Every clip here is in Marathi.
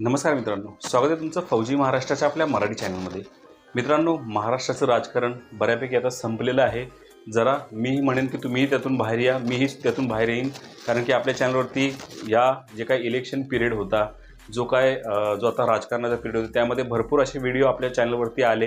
नमस्कार मित्रांनो स्वागत आहे तुमचं फौजी महाराष्ट्राच्या आपल्या मराठी चॅनलमध्ये. मित्रांनो महाराष्ट्राचं राजकारण बऱ्यापैकी आता संपलेलं आहे. जरा मीही म्हणेन की तुम्हीही त्यातून बाहेर या मीही त्यातून बाहेर येईन. कारण की आपल्या चॅनलवरती या जे काही इलेक्शन पिरियड होता जो काय जो आता राजकारणाचा पिरियड होता त्यामध्ये भरपूर असे व्हिडिओ आपल्या चॅनलवरती आले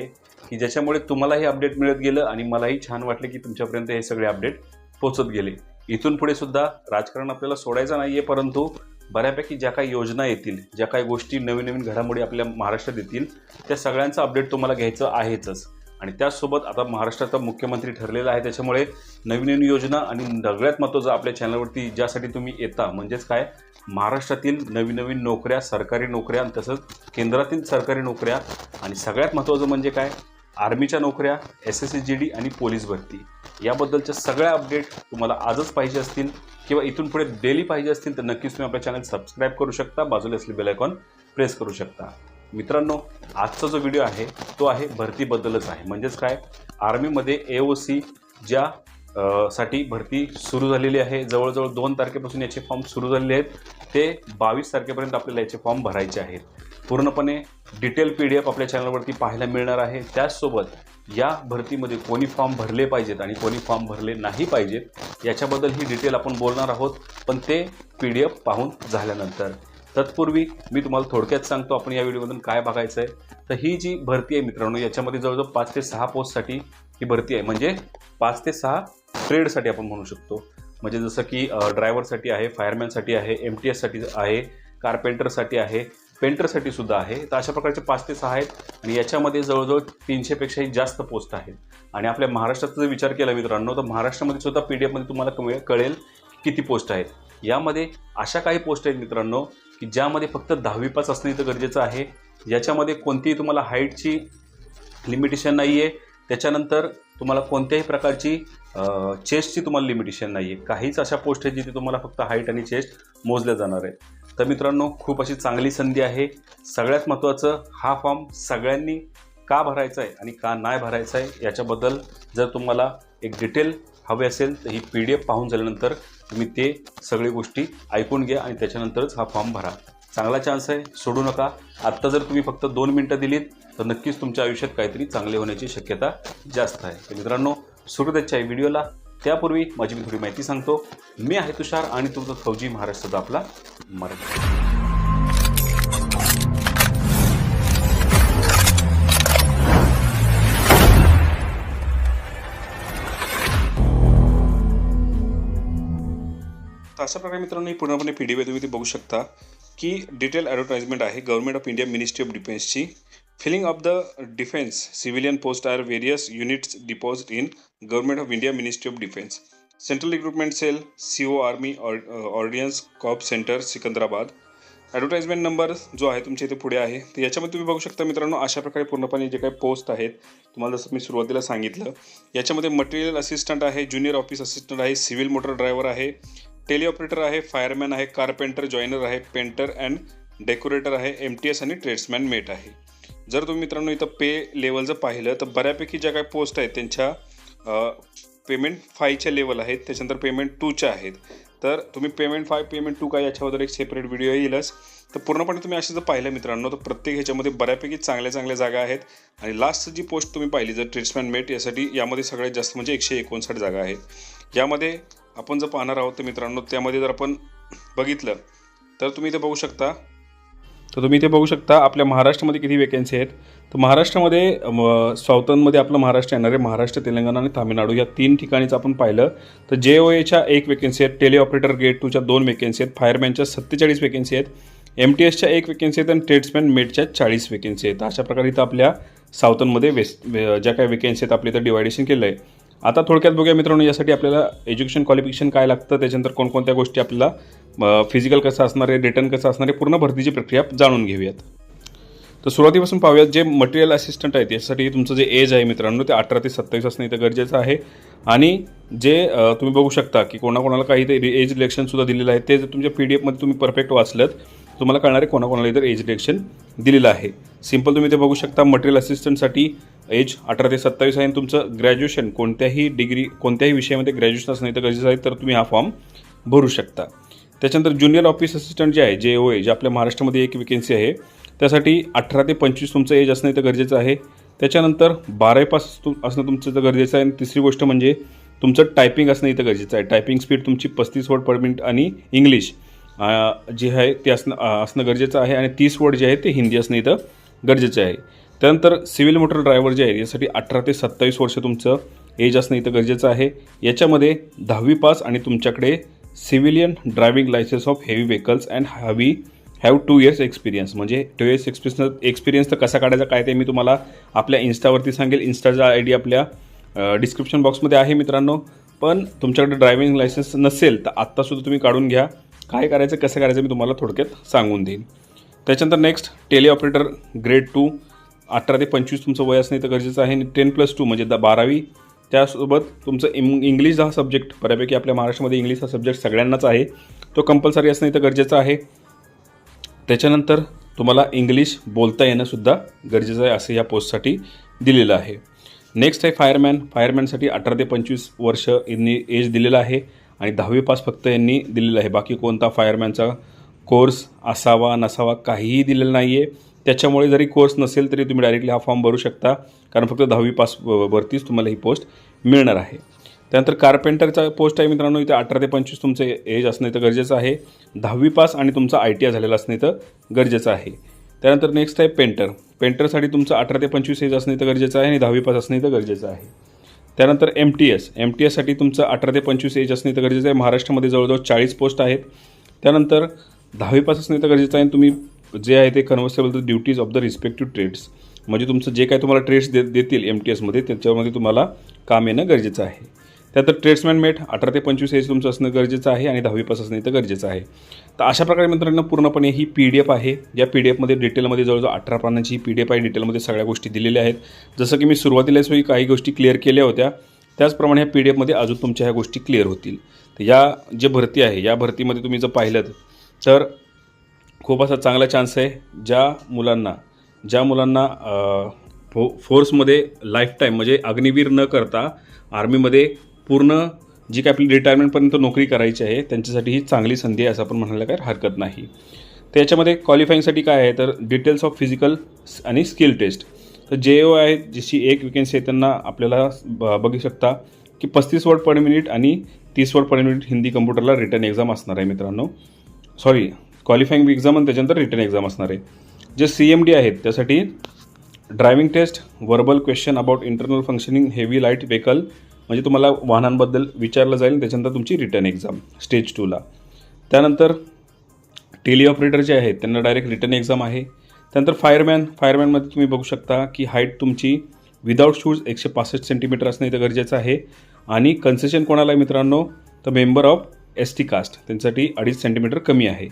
की ज्याच्यामुळे तुम्हालाही अपडेट मिळत गेलं आणि मलाही छान वाटले की तुमच्यापर्यंत हे सगळे अपडेट पोचत गेले. इथून पुढे सुद्धा राजकारण आपल्याला सोडायचं नाही आहे परंतु बऱ्यापैकी ज्या काही योजना येतील ज्या काही गोष्टी नवीन नवीन घडामोडी आपल्या महाराष्ट्रात येतील त्या सगळ्यांचं अपडेट तुम्हाला घ्यायचं आहेच आणि त्याचसोबत आता महाराष्ट्राचा मुख्यमंत्री ठरलेला आहे त्याच्यामुळे नवीन नवीन योजना आणि सगळ्यात महत्त्वाचं आपल्या चॅनलवरती ज्यासाठी तुम्ही येता म्हणजेच काय? महाराष्ट्रातील नवीन नवीन नोकऱ्या सरकारी नोकऱ्या आणि तसंच केंद्रातील सरकारी नोकऱ्या. आणि सगळ्यात महत्त्वाचं म्हणजे काय? आर्मीच्या नोकऱ्या S S C G D आणि पोलीस भरती. याबद्दलच्या सगळ्या अपडेट तुम्हाला आजच पाहिजे असतील किंवा इथून पुढे डेली पाहिजे असतील तर नक्कीच तुम्ही आपल्या चॅनल सबस्क्राईब करू शकता. बाजूला असलेली बेलायकॉन प्रेस करू शकता. मित्रांनो आजचा जो व्हिडिओ आहे तो आहे भरतीबद्दलच आहे. म्हणजेच काय? आर्मीमध्ये ए ओ सी ज्या साठी भरती सुरू झालेली आहे. जवळजवळ दोन तारखेपासून याचे फॉर्म सुरू झालेले आहेत. ते बावीस तारखेपर्यंत आपल्याला याचे फॉर्म भरायचे आहेत. पूर्णपणे डिटेल पी डी एफ आपल्या चॅनलवरती पाहायला मिळणार आहे. त्याचसोबत या भरतीमध्ये कोणी फॉर्म भरले पाहिजेत आणि कोणी फॉर्म भरले नाही पाहिजेत याच्याबद्दल ही डिटेल आपण बोलणार आहोत पण ते पी डी एफ पाहून झाल्यानंतर. तत्पूर्वी मी तुम्हाला थोडक्यात सांगतो आपण या व्हिडिओमधून काय बघायचं आहे तर ही जी भरती आहे मित्रांनो याच्यामध्ये जवळजवळ पाच ते सहा पोस्टसाठी ही भरती आहे. म्हणजे पाच ते सहा ट्रेडसाठी आपण म्हणू शकतो. म्हणजे जसं की ड्रायव्हरसाठी आहे फायरमॅनसाठी आहे एम टी एससाठी आहे कार्पेंटरसाठी आहे पेंटरसाठी सुद्धा आहे. तर अशा प्रकारचे पाच ते सहा आहेत. आणि याच्यामध्ये जवळजवळ तीनशेपेक्षाही जास्त पोस्ट आहेत. आणि आपल्या महाराष्ट्राचा जर विचार केला मित्रांनो तर महाराष्ट्रामध्ये सुद्धा पी डी एफमध्ये तुम्हाला कमी कळेल किती पोस्ट आहेत. यामध्ये अशा काही पोस्ट आहेत मित्रांनो की ज्यामध्ये फक्त दहावी पास असणं इथं गरजेचं आहे. याच्यामध्ये कोणतीही तुम्हाला हाईटची लिमिटेशन नाही आहे त्याच्यानंतर तुम्हाला कोणत्याही प्रकारची चेस्टची तुम्हाला लिमिटेशन नाही आहे काहीच अशा पोस्ट आहेत जिथे तुम्हाला फक्त हाईट आणि चेस्ट मोजल्या जाणार आहे तर मित्रांनो खूप अशी चांगली संधी आहे. सगळ्यात महत्त्वाचं हा फॉर्म सगळ्यांनी का भरायचा आहे आणि का नाही भरायचा आहे याच्याबद्दल जर तुम्हाला एक डिटेल हवे असेल तर ही पी डी एफ पाहून झाल्यानंतर तुम्ही ते सगळी गोष्टी ऐकून घ्या आणि त्याच्यानंतरच हा फॉर्म भरा. चांगला चान्स आहे सोडू नका. आत्ता जर तुम्ही फक्त दोन मिनटं दिलीत तर नक्कीच तुमच्या आयुष्यात काहीतरी चांगले होण्याची शक्यता जास्त आहे. तर मित्रांनो सुरू त्याच्या व्हिडिओला त्यापूर्वी माझी मी थोडी माहिती सांगतो. मी आहे तुषार आणि तुमचं फौजी महाराष्ट्राचा आपला मराठी. तर अशा प्रकारे मित्रांनो ही पूर्णपणे पी डी तुम्ही ती बघू शकता की डिटेल ॲडव्हर्टाइजमेंट आहे. Government of India ministry of डिफेन्सची filling of the defence civilian post are various units deposit in government of India ministry of defence central recruitment cell C O army ordnance corps centre Secunderabad advertisement number जो आहे तुमच्या इथे पुढे आहे. तर याच्यामध्ये तुम्ही बघू शकता मित्रांनो अशा प्रकारे पूर्णपणे जे काही पोस्ट आहेत तुम्हाला जसं मी सुरुवातीला सांगितलं याच्यामध्ये मटेरियल असिस्टंट आहे ज्युनियर ऑफिस असिस्टंट आहे सिव्हिल मोटर ड्रायव्हर आहे टेली ऑपरेटर आहे फायरमॅन आहे कारपेंटर जॉयनर आहे पेंटर अँड डेकोरेटर आहे एम टी एस आणि ट्रेड्समॅन मेट आहे. जर तुम्ही मित्रांनो इथं पे लेवल जर पाहिलं तर बऱ्यापैकी ज्या काही पोस्ट आहेत त्यांच्या पेमेंट फायच्या लेवल आहेत. त्याच्यानंतर पेमेंट टूच्या आहेत. तर तुम्ही पेमेंट फाय पेमेंट टू काय याच्याबद्दल एक सेपरेट व्हिडिओ येईलच. तर पूर्णपणे तुम्ही असे जर पाहिलं मित्रांनो तर प्रत्येक ह्याच्यामध्ये बऱ्यापैकी चांगल्या चांगल्या जागा आहेत. आणि लास्ट जी पोस्ट तुम्ही पाहिली जर ट्रेड्समॅन मेट यासाठी यामध्ये सगळ्यात जास्त म्हणजे एकशे एकोणसाठ जागा आहेत. यामध्ये आपण जर पाहणार आहोत तर मित्रांनो त्यामध्ये जर आपण बघितलं तर तुम्ही इथे बघू शकता तर तुम्ही इथे बघू शकता आपल्या महाराष्ट्रामध्ये किती वेकेन्सी आहेत. तर महाराष्ट्रामध्ये साऊथनमध्ये आपलं महाराष्ट्र येणार आहे. महाराष्ट्र तेलंगणा आणि तामिळनाडू या तीन ठिकाणीच आपण पाहिलं. तर जे ओ एच्या एक वेकेन्सी आहेत टेली ऑपरेटर गेट टूच्या दोन वेकेन्सी आहेत फायरमॅनच्या सत्तेचाळीस वेकेन्सी आहेत एम टी एसच्या एक वेकेन्सी आहेत आणि ट्रेड्समॅन मेटच्या चाळीस वेकेन्सी आहेत. अशा प्रकारे इथं आपल्या साऊथनमध्ये वेस्ट ज्या काही वेकेन्सी आहेत आपल्या इथं डिवायडेशन केलं आहे आता थोडक्यात बघूया मित्रांनो यासाठी आपल्याला एज्युकेशन क्वालिफिकेशन काय लागतं त्याच्यानंतर कोणकोणत्या गोष्टी आपल्याला फिजिकल कसं असणार आहे रिटर्न कसं असणार आहे पूर्ण भरतीची प्रक्रिया जाणून घेऊयात. तर सुरुवातीपासून पाहूयात जे मटेरियल असिस्टंट आहेत यासाठी तुमचं जे एज आहे मित्रांनो ते अठरा ते सत्तावीस असणं इथं गरजेचं आहे. आणि जे तुम्ही बघू शकता की कोणाकोणाला काही ते एज रिलेक्शनसुद्धा दिलेलं आहे ते जर तुमच्या पी डी एफमध्ये तुम्ही परफेक्ट वाचलं तुम्हाला कळणार आहे कोणाकोणाला इतर एज रिलेक्शन दिलेलं आहे. सिंपल तुम्ही ते बघू शकता मटेरियल असिस्टंटसाठी एज अठरा ते सत्तावीस आहे आणि तुमचं ग्रॅज्युएशन कोणत्याही डिग्री कोणत्याही विषयामध्ये ग्रॅज्युएशन असणं इथं गरजेचं आहे तर तुम्ही हा फॉर्म भरू शकता. त्याच्यानंतर ज्युनियर ऑफिस असिस्टंट जे आहे जे ओ आहे जे आपल्या महाराष्ट्रामध्ये एक वेकेन्सी आहे त्यासाठी अठरा ते पंचवीस तुमचं एज असणं इथं गरजेचं आहे. त्याच्यानंतर बारावी पास तु असणं तुमचं इथं गरजेचं आहे. आणि तिसरी गोष्ट म्हणजे तुमचं टायपिंग असणं इथं गरजेचं आहे. टायपिंग स्पीड तुमची पस्तीस वर्ड पर मिनिट आणि इंग्लिश जे आहे ते असणं असणं गरजेचं आहे. आणि तीस वर्ड जे आहे ते हिंदी असणं इथं गरजेचं आहे. त्यानंतर सिव्हिल मोटर ड्रायव्हर जे आहे यासाठी अठरा ते सत्तावीस वर्ष तुमचं एज असणं इथं गरजेचं आहे. याच्यामध्ये दहावी पास आणि तुमच्याकडे civilian driving licence of heavy vehicles and heavy have two years experience. म्हणजे टू इयर्स एक्सपिरियन्स एक्सपिरियन्स तर कसा काढायचा काय ते मी तुम्हाला आपल्या इन्स्टावरती सांगेल. इन्स्टाचा आय डी आपल्या डिस्क्रिप्शन बॉक्समध्ये आहे मित्रांनो. पण तुमच्याकडे ड्रायव्हिंग लायसन्स नसेल तर आत्तासुद्धा तुम्ही काढून घ्या. काय करायचं कसं करायचं मी तुम्हाला थोडक्यात सांगून देईन. त्याच्यानंतर next tele operator grade two अठरा ते पंचवीस तुमचं वय असणे तर गरजेचं आहे. आणि टेन प्लस टू म्हणजे द बारावी. त्यासोबत तुमचं इम इंग्लिश हा सब्जेक्ट बऱ्यापैकी आपल्या महाराष्ट्रामध्ये इंग्लिश हा सब्जेक्ट सगळ्यांनाच आहे. तो कंपल्सरी असणं इथं गरजेचं आहे. त्याच्यानंतर तुम्हाला इंग्लिश बोलता येणंसुद्धा गरजेचं आहे असं या पोस्टसाठी दिलेलं आहे. नेक्स्ट आहे फायरमॅन फायरमॅनसाठी अठरा ते पंचवीस वर्ष यांनी एज दिलेलं आहे आणि दहावी पास फक्त यांनी दिलेलं आहे. बाकी कोणता फायरमॅनचा कोर्स असावा नसावा काहीही दिलेलं नाही आहे त्याच्यामुळे जरी कोर्स नसेल तरी तुम्ही डायरेक्टली हा फॉर्म भरू शकता. कारण फक्त दहावी पास व- वरतीच तुम्हाला ही पोस्ट मिळणार आहे. त्यानंतर कार्पेंटरचा पोस्ट आहे मित्रांनो इथे अठरा ते पंचवीस तुमचं एज असणं इथं गरजेचं आहे. दहावी पास आणि तुमचं आय टी आय झालेलं असणं इथं गरजेचं आहे. त्यानंतर नेक्स्ट आहे पेंटर पेंटरसाठी तुमचं अठरा ते पंचवीस एज असणं इथं गरजेचं आहे आणि दहावी पास असणं इथं गरजेचं आहे. त्यानंतर M T S M T एससाठी तुमचं अठरा ते पंचवीस एज असणं इथं गरजेचं आहे. महाराष्ट्रामध्ये जवळजवळ चाळीस पोस्ट आहेत. त्यानंतर दहावी पास असणं इथं गरजेचं आहे आणि तुम्ही जे आहे ते conversable the duties of the respective trades म्हणजे तुमचं जे काय तुम्हाला ट्रेड्स दे देतील एम टी एसमध्ये त्याच्यामध्ये तुम्हाला काम येणं गरजेचं आहे. त्यानंतर ट्रेड्समॅन मेट अठरा ते पंचवीस एज तुमचं असणं गरजेचं आहे आणि दहावी पास असणं इथं गरजेचं आहे. तर अशा प्रकारे मित्रांनो पूर्णपणे ही पी डी एफ आहे. या पी डी एफमध्ये डिटेलमध्ये जवळजवळ अठरा पानांची ही पी डी एफ आहे डिटेलमध्ये सगळ्या गोष्टी दिलेल्या आहेत. जसं की मी सुरुवातीलाच काही गोष्टी क्लिअर केल्या होत्या. त्याचप्रमाणे ह्या पी डी एफमध्ये अजून तुमच्या ह्या गोष्टी क्लिअर होतील. तर या जे भरती आहे या भरतीमध्ये तुम्ही जर पाहिलं तर खूप असा चांगला चान्स आहे ज्या मुलांना ज्या मुलांना फो फोर्समध्ये लाईफटाईम म्हणजे अग्निवीर न करता आर्मीमध्ये पूर्ण जी काय आपली रिटायरमेंटपर्यंत नोकरी करायची आहे त्यांच्यासाठी ही चांगली संधी आहे असं आपण म्हणायला काही हरकत नाही. तर याच्यामध्ये क्वालिफाईंगसाठी काय आहे? तर डिटेल्स ऑफ फिजिकल आणि स्किल टेस्ट तर जे ओ आहे जशी एक वेकेन्सी आहे त्यांना आपल्याला ब- बघू शकता की पस्तीस वर्ड पर मिनिट आणि तीस वर्ड पर मिनिट हिंदी कम्प्युटरला रिटर्न एक्झाम असणार आहे मित्रांनो. सॉरी क्वालिफाईंग एक्झाम आणि त्याच्यानंतर रिटर्न एक्झाम असणार आहे. जे सी एम डी आहेत त्यासाठी driving test verbal question about internal functioning heavy light vehicle म्हणजे तुम्हाला वाहनांबद्दल विचारलं जाईल त्याच्यानंतर तुमची रिटर्न एक्झाम स्टेज टूला त्यानंतर टेली ऑपरेटर जे आहेत त्यांना डायरेक्ट रिटर्न एक्झाम आहे. त्यानंतर फायरमॅन फायरमॅनमध्ये तुम्ही बघू शकता की हाईट तुमची विदाऊट शूज एकशे पासष्ट सेंटीमीटर असणं इथं गरजेचं आहे. आणि कन्सेशन कोणाला आहे मित्रांनो? तर member of S T caste त्यांच्यासाठी अडीच सेंटीमीटर कमी आहे.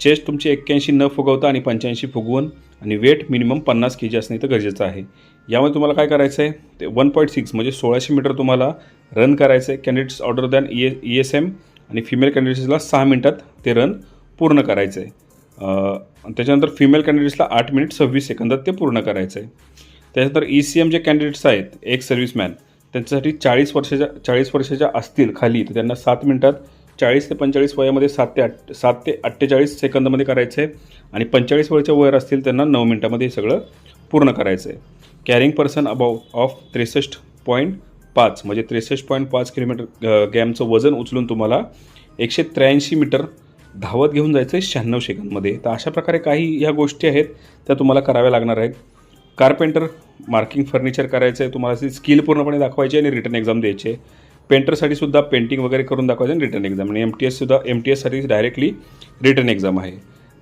चेस्ट तुमची एक्क्याऐंशी न फुगवता आणि पंच्याऐंशी फुगवून आणि वेट मिनिमम पन्नास के जी असणे इथं गरजेचं आहे. यामध्ये तुम्हाला काय करायचं आहे? ते वन पॉईंट सिक्स म्हणजे सोळाशे मीटर तुम्हाला रन करायचं आहे. Candidates other than E E S M आणि फिमेल कॅन्डिडेट्सला सहा मिनटात ते रन पूर्ण करायचं आहे. त्याच्यानंतर फिमेल कॅन्डिडेट्सला आठ मिनिट सव्वीस सेकंदात ते पूर्ण करायचं आहे. त्याच्यानंतर E C M J candidates आहेत एक सर्व्हिसमॅन त्यांच्यासाठी चाळीस वर्षाच्या चाळीस वर्षाच्या असतील खाली तर त्यांना सात मिनिटात चाळीस ते पंचेचाळीस वयामध्ये सात ते आठ सात ते अठ्ठेचाळीस सेकंदामध्ये करायचं आहे आणि पंचेचाळीस वयाच्या वयर असतील त्यांना नऊ मिनटामध्ये सगळं पूर्ण करायचं. आहे कॅरिंग पर्सन अबाउ ऑफ त्रेसष्ट पॉईंट पाच म्हणजे त्रेसष्ट पॉईंट पाच किलोमीटर गॅमचं वजन उचलून तुम्हाला एकशे त्र्याऐंशी मीटर धावत घेऊन जायचं आहे शहाण्णव सेकंदमध्ये. तर अशा प्रकारे काही ह्या गोष्टी आहेत त्या तुम्हाला कराव्या लागणार आहेत. कार्पेंटर मार्किंग फर्निचर करायचं आहे तुम्हाला ती स्किल पूर्णपणे दाखवायची आहे आणि रिटर्न एक्झाम द्यायची आहे. पेंटरसाठी सुद्धा पेंटिंग वगैरे करून दाखवायचं आणि रिटर्न एक्झाम आणि एम टी एससुद्धा एम टी एससाठी डायरेक्टली रिटर्न एक्झाम आहे.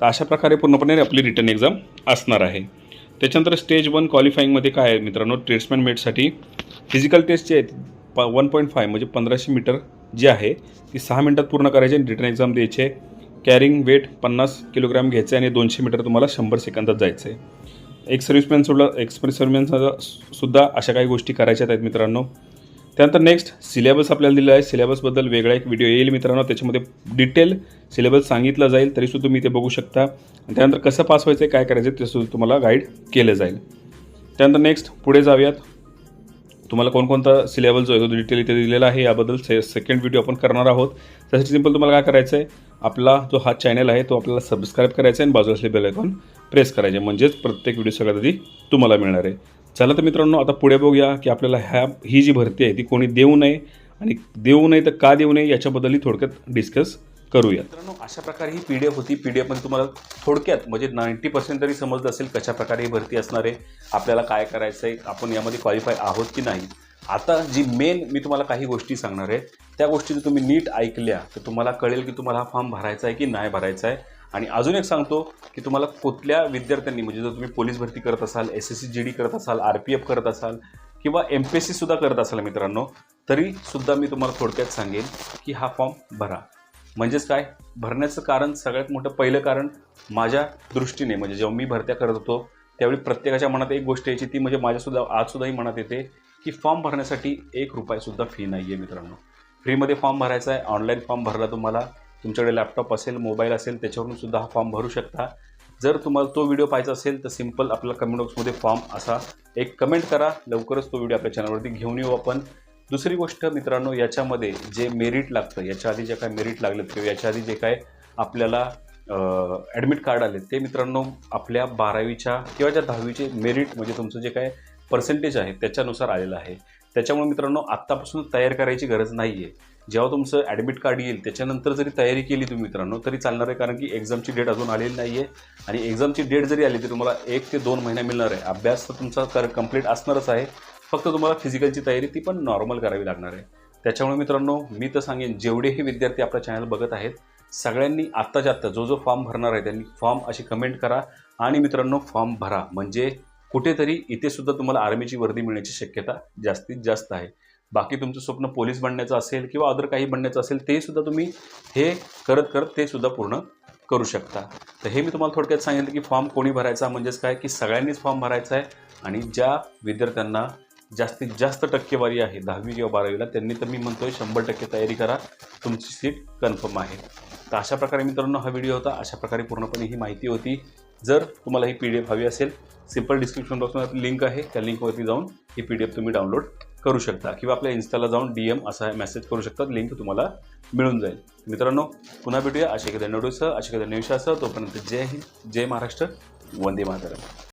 तर अशा प्रकारे पूर्णपणे आपली रिटर्न एक्झाम असणार आहे. त्याच्यानंतर स्टेज वन क्वालिफाईंगमध्ये काय आहे मित्रांनो? ट्रेड्समॅन मेटसाठी फिजिकल टेस्ट जे आहेत प वन पॉईंट फाय म्हणजे पंधराशे मीटर जी आहे ती सहा मिनटात पूर्ण करायची आणि रिटर्न एक्झाम द्यायची. कॅरिंग वेट पन्नास किलोग्राम घ्यायचं आहे आणि दोनशे मीटर तुम्हाला शंभर सेकंदात जायचं आहे एक सर्व्हिसमॅन सुद्धा एक्सप्रेस सर्व्हिसमॅन सुद्धा अशा काही गोष्टी करायच्या आहेत मित्रांनो. त्यानंतर नेक्स्ट सिलेबस आपल्याला दिला आहे. सिलेबसबद्दल वेगळा एक व्हिडिओ येईल मित्रांनो. त्याच्यामध्ये डिटेल सिलेबस सांगितलं जाईल. तरीसुद्धा तुम्ही ते बघू शकता. आणि त्यानंतर कसं पास व्हायचं आहे काय करायचं आहे ते तुम्हाला गाईड केलं जाईल. त्यानंतर नेक्स्ट पुढे जाऊयात. तुम्हाला कोणकोणता सिलेबस जो आहे तो डिटेल इथे दिलेला आहे याबद्दल से सेकंड व्हिडिओ आपण करणार आहोत. त्यासाठी सिंपल तुम्हाला काय करायचं आहे आपला जो हा चॅनल आहे तो आपल्याला सबस्क्राईब करायचा आहे आणि बाजूला असले बेल आयकॉन प्रेस करायचे. म्हणजेच प्रत्येक व्हिडिओ सगळ्यात आधी तुम्हाला मिळणार आहे. चला तर मित्रांनो आता पुढे बघूया की आपल्याला ह्या ही जी भरती आहे ती कोणी देऊ नये आणि देऊ नये तर का देऊ नये याच्याबद्दलही थोडक्यात डिस्कस करूया. मित्रांनो अशा प्रकारे ही पी डी एफ होती. पी डी एफमध्ये तुम्हाला थोडक्यात म्हणजे नाईंटी पर्सेंट तरी समजलं असेल कशा प्रकारे ही भरती असणार आहे आपल्याला काय करायचं आहे आपण यामध्ये क्वालिफाय आहोत की नाही. आता जी मेन मी तुम्हाला काही गोष्टी सांगणार आहे त्या गोष्टी जर तुम्ही नीट ऐकल्या तर तुम्हाला कळेल की तुम्हाला हा फॉर्म भरायचा आहे की नाही भरायचा आहे. आणि अजून एक सांगतो की तुम्हाला कुठल्या विद्यार्थ्यांनी म्हणजे जर तुम्ही पोलीस भरती करत असाल S S C G D करत असाल आर पी एफ करत असाल किंवा एम पी एस सीसुद्धा करत असाल मित्रांनो तरी सुद्धा मी तुम्हाला थोडक्यात सांगेन की हा फॉर्म भरा. म्हणजेच काय? भरण्याचं कारण सगळ्यात मोठं पहिलं कारण माझ्या दृष्टीने म्हणजे जेव्हा मी भरत्या करत होतो त्यावेळी प्रत्येकाच्या मनात एक गोष्ट यायची ती म्हणजे माझ्यासुद्धा आजसुद्धाही मनात येते की फॉर्म भरण्यासाठी एक रुपयासुद्धा फी नाही आहे मित्रांनो फ्रीमध्ये फॉर्म भरायचा आहे ऑनलाईन फॉर्म भरला तुम्हाला तुमच्याकडे लॅपटॉप असेल मोबाईल असेल त्याच्यावरून सुद्धा हा फॉर्म भरू शकता. जर तुम्हाला तो व्हिडिओ पाहायचा असेल तर सिंपल आपल्या कमेंट बॉक्समध्ये फॉर्म असा एक कमेंट करा. लवकरच तो व्हिडिओ आपल्या चॅनलवरती घेऊन येऊ आपण. दुसरी गोष्ट मित्रांनो याच्यामध्ये जे मेरिट लागतं याच्या आधी जे काय मेरिट लागलं किंवा याच्या आधी जे काय आपल्याला ॲडमिट कार्ड आले ते मित्रांनो आपल्या बारावीच्या किंवा ज्या दहावीचे मेरिट म्हणजे तुमचं जे काय पर्सेंटेज आहे त्याच्यानुसार आलेलं आहे. त्याच्यामुळे मित्रांनो आत्तापासून तयार करायची गरज नाही आहे जेव्हा तुमचं ॲडमिट कार्ड येईल त्याच्यानंतर जरी तयारी केली तुम्ही मित्रांनो तरी चालणार आहे. कारण की एक्झामची डेट अजून आलेली नाही आहे आणि एक्झामची डेट जरी आली तरी तुम्हाला एक ते दोन महिना मिळणार आहे. अभ्यास तर तुमचा कर कंप्लीट असणारच आहे. फक्त तुम्हाला फिजिकलची तयारी ती पण नॉर्मल करावी लागणार आहे. त्याच्यामुळे मित्रांनो मी तर सांगेन जेवढेही विद्यार्थी आपला चॅनल बघत आहेत सगळ्यांनी आत्ताच्या आत्ता जो जो फॉर्म भरणार आहे त्यांनी फॉर्म अशी कमेंट करा. आणि मित्रांनो फॉर्म भरा. म्हणजे कुठेतरी इथेसुद्धा तुम्हाला आर्मीची वर्दी मिळण्याची शक्यता जास्तीत जास्त आहे. बाकी तुमचं स्वप्न पोलीस बनण्याचं असेल किंवा अदर काही बनण्याचं असेल ते सुद्धा तुम्ही हे करत करत ते सुद्धा पूर्ण करू शकता. तर हे मी तुम्हाला थोडक्यात सांगितलं की फॉर्म कोणी भरायचा म्हणजेच काय की सगळ्यांनीच फॉर्म भरायचा आहे आणि ज्या विद्यार्थ्यांना जास्तीत जास्त टक्केवारी आहे दहावी किंवा बारावीला त्यांनी तर मी म्हणतोय शंभर टक्के तयारी करा तुमची सीट कन्फर्म आहे. तर अशा प्रकारे मित्रांनो हा व्हिडिओ होता अशा प्रकारे पूर्णपणे ही माहिती होती. जर तुम्हाला ही पी डी एफ हवी असेल सिंपल डिस्क्रिप्शन बॉक्समध्ये लिंक आहे त्या लिंकवरती जाऊन ही पी डी एफ तुम्ही डाउनलोड करू शकता किंवा आपल्या इन्स्टाला जाऊन डी एम असा मेसेज करू शकता. लिंक तुम्हाला मिळून जाईल. मित्रांनो पुन्हा भेटूया. अशा एखाद्या नडूसह अशा एखाद्या निविषासह तोपर्यंत जय हिंद जय महाराष्ट्र वंदे मातरम.